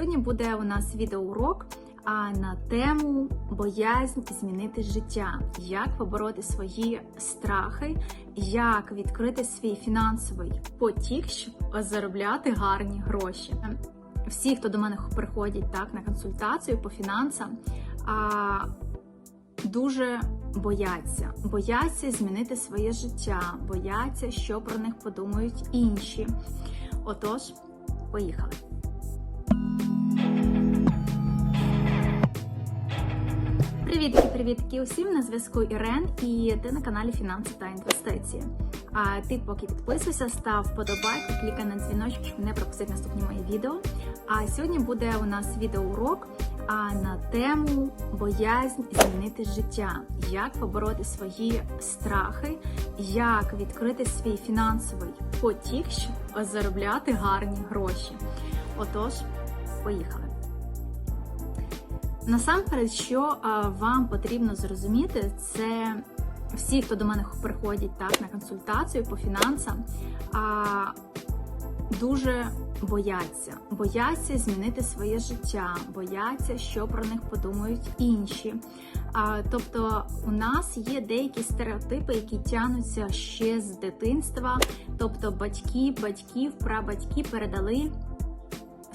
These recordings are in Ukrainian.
Сьогодні буде у нас відеоурок на тему боязнь змінити життя, як побороти свої страхи, як відкрити свій фінансовий потік, щоб заробляти гарні гроші. Всі, хто до мене приходять так на консультацію по фінансам, дуже бояться, бояться змінити своє життя, бояться, що про них подумають інші. Отож, поїхали. Привітки, привітки усім на зв'язку Ірен і ти на каналі Фінанси та інвестиції. А ти поки підписуйся, став вподобайку, клікай на дзвіночок, щоб не пропустити наступні мої відео. А сьогодні буде у нас відеоурок на тему боязнь змінити життя, як побороти свої страхи, як відкрити свій фінансовий потік, щоб заробляти гарні гроші. Отож, поїхали. Насамперед, що вам потрібно зрозуміти, це всі, хто до мене приходять так на консультацію по фінансам, а, дуже бояться, бояться змінити своє життя, бояться, що про них подумають інші. А, тобто, у нас є деякі стереотипи, які тянуться ще з дитинства, тобто батьки, батьків, прабатьки передали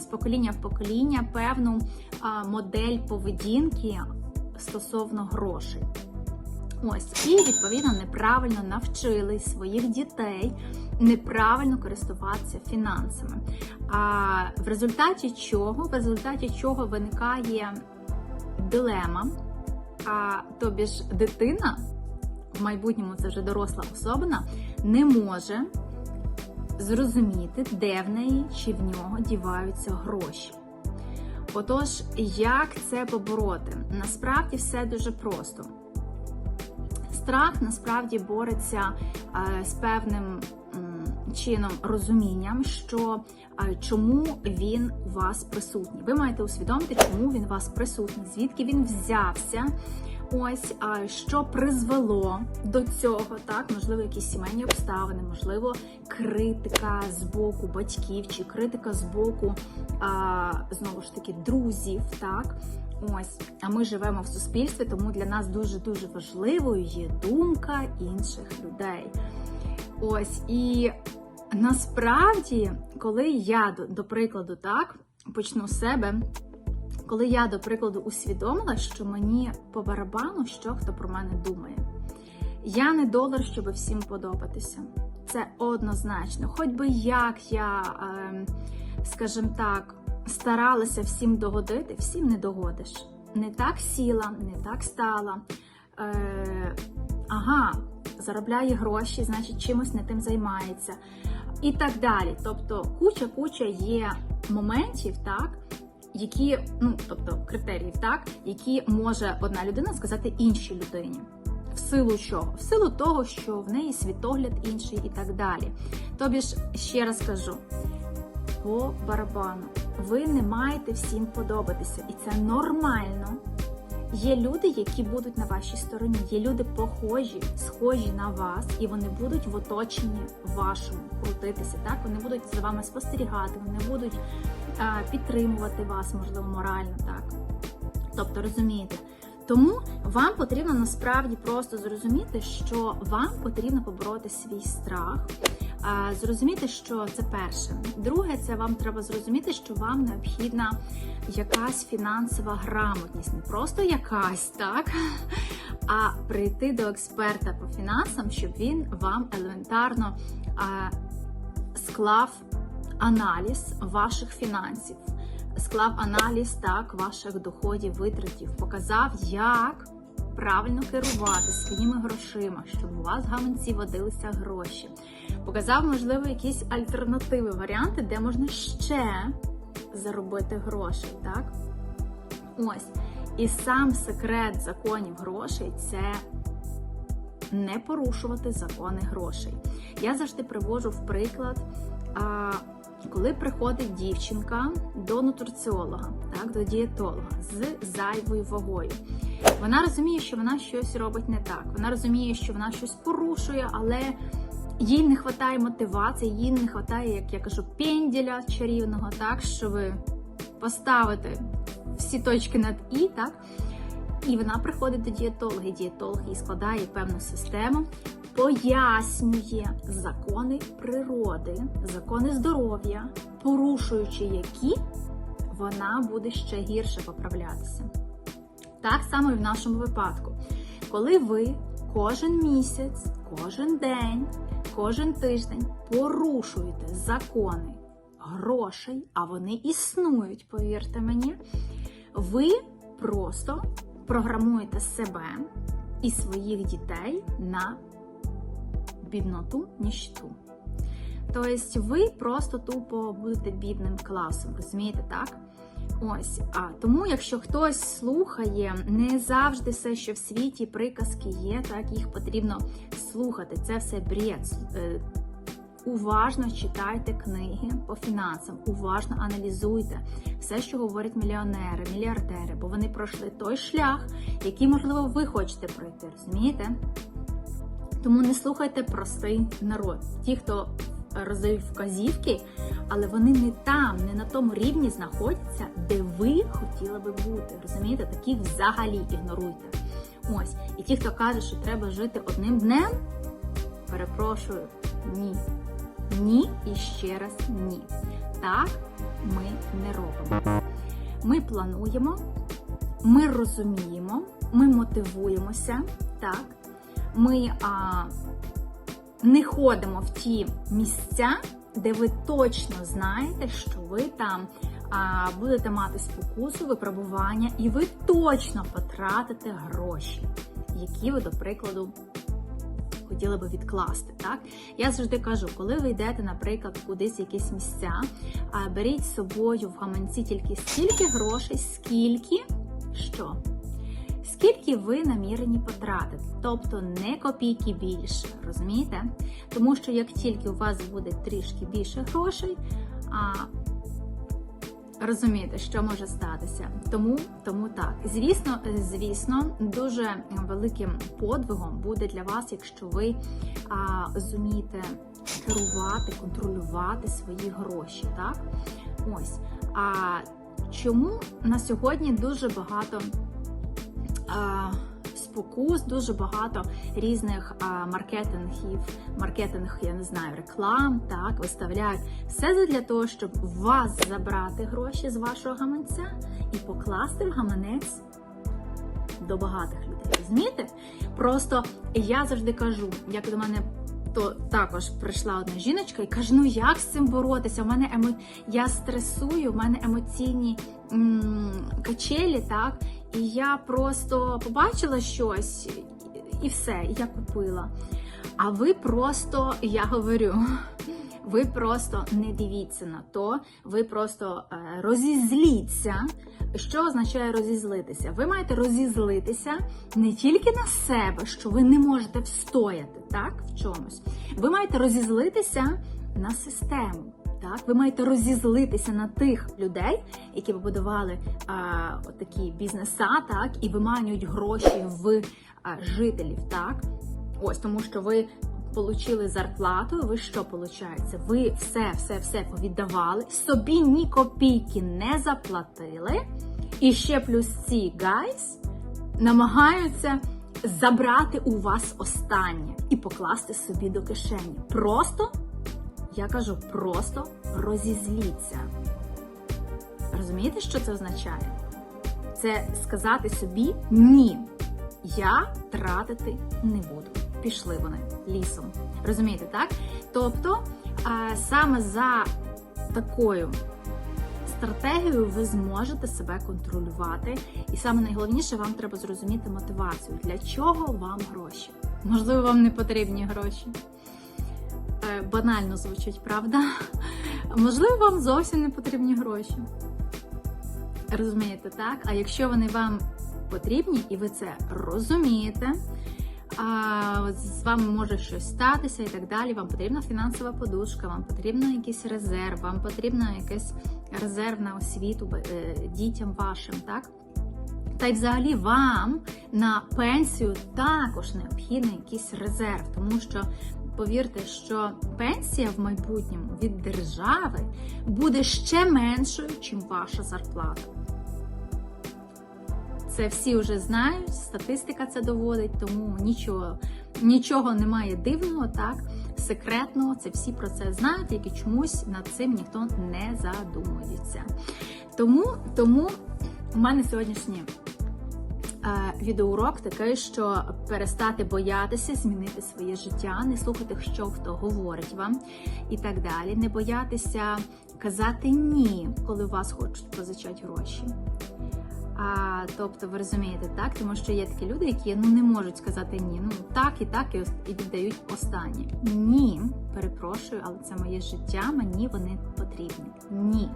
з покоління в покоління певну модель поведінки стосовно грошей. Ось, і відповідно неправильно навчили своїх дітей неправильно користуватися фінансами. А в результаті чого? В результаті чого виникає дилема, а тобі ж дитина, в майбутньому це вже доросла особина, не може зрозуміти, де в неї чи в нього діваються гроші. Отож, як це побороти? Насправді все дуже просто. Страх насправді бореться е, з певним чином розумінням, що е, чому він у вас присутній. Ви маєте усвідомити, чому він у вас присутній, звідки він взявся. Ось що призвело до цього, так можливо, якісь сімейні обставини, можливо, критика з боку батьків чи критика з боку а, знову ж таки друзів. Так, ось а ми живемо в суспільстві, тому для нас дуже дуже важливою є думка інших людей. Ось і насправді, коли я до, до прикладу так почну з себе. Коли я, до прикладу, усвідомила, що мені по барабану, що хто про мене думає. Я не долар, щоб всім подобатися. Це однозначно. Хоч би як я, е, скажімо так, старалася всім догодити, всім не догодиш. Не так сіла, не так стала. Е, ага, заробляє гроші, значить, чимось не тим займається. І так далі. Тобто, куча-куча є моментів, так які, ну тобто критеріїв, так, які може одна людина сказати іншій людині. В силу чого? В силу того, що в неї світогляд інший і так далі. Тобі ж ще раз кажу: по барабану, ви не маєте всім подобатися, і це нормально. Є люди, які будуть на вашій стороні, є люди похожі, схожі на вас, і вони будуть в оточенні вашому крутитися. Так, вони будуть за вами спостерігати, вони будуть підтримувати вас, можливо, морально, так. Тобто, розумієте. Тому вам потрібно насправді просто зрозуміти, що вам потрібно побороти свій страх, зрозуміти, що це перше. Друге, це вам треба зрозуміти, що вам необхідна якась фінансова грамотність, не просто якась, так, а прийти до експерта по фінансам, щоб він вам елементарно склав аналіз ваших фінансів. Склав аналіз так ваших доходів, витратів, показав, як правильно керувати своїми грошима, щоб у вас гаманці водилися гроші. Показав, можливо, якісь альтернативи, варіанти, де можна ще заробити грошей. так? Ось. І сам секрет законів грошей це не порушувати закони грошей. Я завжди привожу в приклад. Коли приходить дівчинка до нутриціолога, так, до дієтолога з зайвою вагою, вона розуміє, що вона щось робить не так. Вона розуміє, що вона щось порушує, але їй не вистачає мотивації, їй не вистачає, як я кажу, пенділя чарівного, так, що ви поставити всі точки над І, так? І вона приходить до дієтолога. і Дієтолог їй складає певну систему, пояснює закони природи, закони здоров'я, порушуючи які вона буде ще гірше поправлятися. Так само і в нашому випадку. Коли ви кожен місяць, кожен день, кожен тиждень порушуєте закони грошей, а вони існують, повірте мені, ви просто програмуєте себе і своїх дітей на бідноту, ніщту. Тобто ви просто тупо будете бідним класом, розумієте, так? Ось, а тому, якщо хтось слухає, не завжди все, що в світі приказки є, так їх потрібно слухати. Це все бред. Е, Уважно читайте книги по фінансам, уважно аналізуйте все, що говорять мільйонери, мільярдери, бо вони пройшли той шлях, який, можливо, ви хочете пройти, розумієте? Тому не слухайте простий народ. Ті, хто роздають вказівки, але вони не там, не на тому рівні знаходяться, де ви хотіли би бути. Розумієте, таких взагалі ігноруйте. Ось. І ті, хто каже, що треба жити одним днем, перепрошую, ні. Ні і ще раз ні. Так ми не робимо. Ми плануємо, ми розуміємо, ми мотивуємося, так. Ми а, не ходимо в ті місця, де ви точно знаєте, що ви там а, будете мати спокусу, випробування, і ви точно потратите гроші, які ви, до прикладу, хотіли би відкласти. Так? Я завжди кажу, коли ви йдете, наприклад, кудись в якісь місця, беріть з собою в гаманці тільки стільки грошей, скільки що? Скільки ви намірені потратити, тобто не копійки більше, розумієте? Тому що як тільки у вас буде трішки більше грошей, а, розумієте, що може статися. Тому, тому так. Звісно, звісно, дуже великим подвигом буде для вас, якщо ви а, зумієте керувати, контролювати свої гроші. Так? Ось. А чому на сьогодні дуже багато спокус, дуже багато різних маркетингів, маркетинг, я не знаю, реклам, так, виставляють все для того, щоб вас забрати гроші з вашого гаманця і покласти в гаманець до багатих людей. Розумієте? Просто я завжди кажу, як до мене. То також прийшла одна жіночка і каже: ну як з цим боротися? У мене емо... я стресую, у мене емоційні м- качелі, так? І я просто побачила щось і все, я купила. А ви просто, я говорю, ви просто не дивіться на то, ви просто е, розізліться. Що означає розізлитися? Ви маєте розізлитися не тільки на себе, що ви не можете встояти так, в чомусь. Ви маєте розізлитися на систему. Так, ви маєте розізлитися на тих людей, які побудували а, такі бізнеса, так і виманюють гроші в а, жителів. Так, ось тому, що ви отримали зарплату. Ви що виходить? Ви все, все, все повіддавали, собі ні копійки не заплатили. І ще плюс ці гайс намагаються забрати у вас останнє і покласти собі до кишені. Просто. Я кажу, просто розізліться. Розумієте, що це означає? Це сказати собі ні. Я тратити не буду. Пішли вони лісом. Розумієте, так? Тобто, саме за такою стратегією ви зможете себе контролювати. І саме найголовніше, вам треба зрозуміти мотивацію. Для чого вам гроші? Можливо, вам не потрібні гроші банально звучить, правда? Можливо, вам зовсім не потрібні гроші. Розумієте, так? А якщо вони вам потрібні, і ви це розумієте, а, з вами може щось статися і так далі. Вам потрібна фінансова подушка, вам потрібен якийсь резерв, вам потрібна резерв на освіту е, дітям вашим, так? Та й взагалі вам на пенсію також необхідний якийсь резерв, тому що повірте, що пенсія в майбутньому від держави буде ще меншою, ніж ваша зарплата. Це всі вже знають, статистика це доводить, тому нічого, нічого немає дивного, так, секретного. Це всі про це знають, тільки чомусь над цим ніхто не задумується. Тому, тому у мене сьогоднішнє відеоурок такий, що перестати боятися змінити своє життя, не слухати, що хто говорить вам і так далі. Не боятися казати ні, коли вас хочуть позичати гроші. А, тобто, ви розумієте, так? Тому що є такі люди, які ну не можуть сказати ні. Ну так і так, і, і віддають останнє. Ні, перепрошую, але це моє життя, мені вони потрібні. Ні.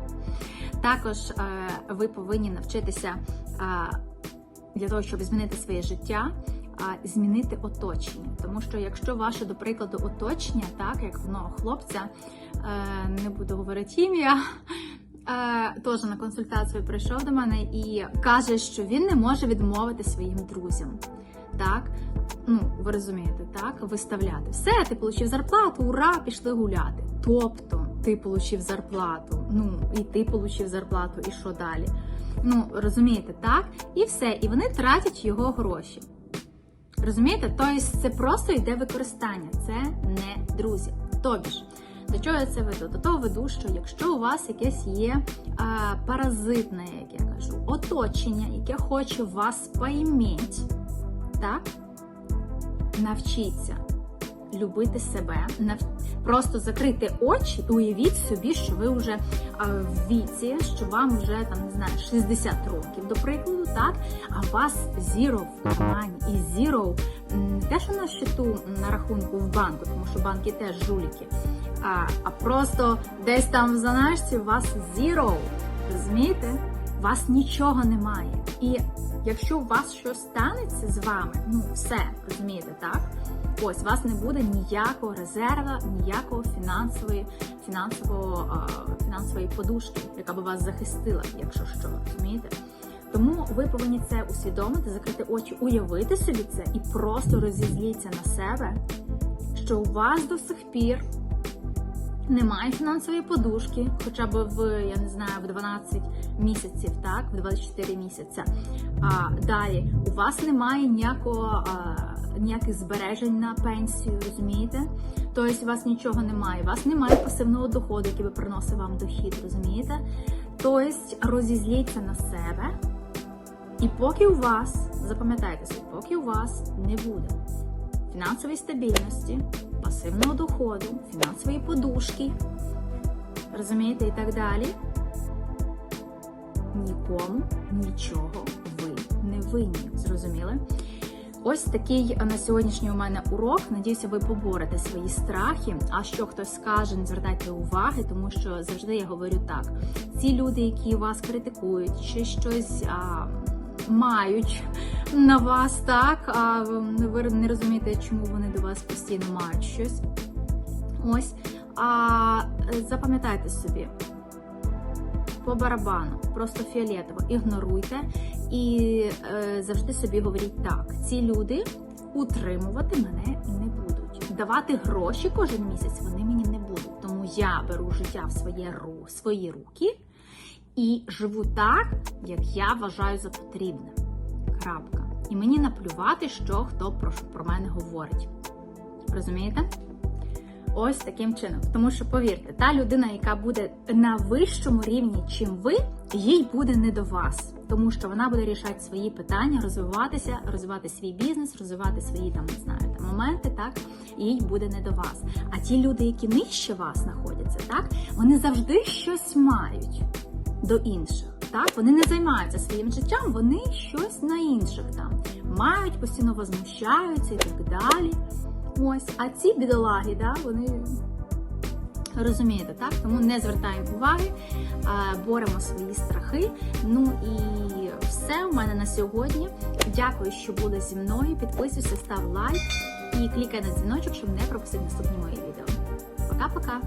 Також е, ви повинні навчитися е, для того, щоб змінити своє життя. а, Змінити оточення, тому що якщо ваше, до прикладу, оточення, так як одного хлопця, е, не буду говорити ім'я, е, теж на консультацію прийшов до мене і каже, що він не може відмовити своїм друзям. Так, ну ви розумієте, так, виставляти все, ти отримав зарплату, ура, пішли гуляти. Тобто, ти отримав зарплату, ну і ти отримав зарплату, і що далі? Ну, розумієте, так? І все, і вони тратять його гроші. Розумієте? Тобто це просто йде використання, це не друзі. Тобі ж, до чого я це веду? До того веду, що якщо у вас якесь є а, паразитне, як я кажу, оточення, яке хоче вас поіміть, так? Навчіться любити себе, просто закрити очі уявіть собі, що ви вже в віці, що вам вже там не знаю 60 років, до прикладу, так? А у вас зіро в кармані і зіро не те, що на щиту на рахунку в банку, тому що банки теж жуліки, а, а просто десь там в заначці у вас зіро. Розумієте? У вас нічого немає. І якщо у вас щось станеться з вами, ну все, розумієте, так? Ось у вас не буде ніякого резерва, ніякого фінансової, фінансового, а, фінансової подушки, яка би вас захистила, якщо що, розумієте? Тому ви повинні це усвідомити, закрити очі, уявити собі це і просто розізліться на себе, що у вас до сих пір немає фінансової подушки, хоча б в я не знаю в 12 місяців, так, в 24 місяця. А далі у вас немає ніякого а, ніяких збережень на пенсію, розумієте? Тобто у вас нічого немає, у вас немає пасивного доходу, який би приносив вам дохід, розумієте? Тобто розізліться на себе, і поки у вас, запам'ятайте собі, поки у вас не буде фінансової стабільності, пасивного доходу, фінансової подушки, розумієте, і так далі. Нікому нічого ви не винні. Зрозуміли? Ось такий на сьогоднішній у мене урок. Надіюся, ви поборете свої страхи. А що хтось скаже, не звертайте уваги, тому що завжди я говорю так: ці люди, які вас критикують, чи щось а, мають на вас, так а ви не розумієте, чому вони до вас постійно мають щось. Ось. А запам'ятайте собі. По барабану, просто фіолетово, ігноруйте і е, завжди собі говоріть так: ці люди утримувати мене не будуть. Давати гроші кожен місяць вони мені не будуть. Тому я беру життя в своє ру, свої руки і живу так, як я вважаю за потрібне. Крапка. І мені наплювати, що хто про, про мене говорить. Розумієте? Ось таким чином. Тому що, повірте, та людина, яка буде на вищому рівні, чим ви, їй буде не до вас. Тому що вона буде рішати свої питання, розвиватися, розвивати свій бізнес, розвивати свої там, не знаю, там, моменти, так, їй буде не до вас. А ті люди, які нижче вас знаходяться, так, вони завжди щось мають до інших. Так, вони не займаються своїм життям, вони щось на інших там мають, постійно возмущаються і так далі. Ось, а ці бідолаги, да, вони розумієте, так? Тому не звертаємо уваги, боремо свої страхи. Ну і все у мене на сьогодні. Дякую, що були зі мною. Підписуйся, став лайк і клікай на дзвіночок, щоб не пропустити наступні мої відео. Пока-пока!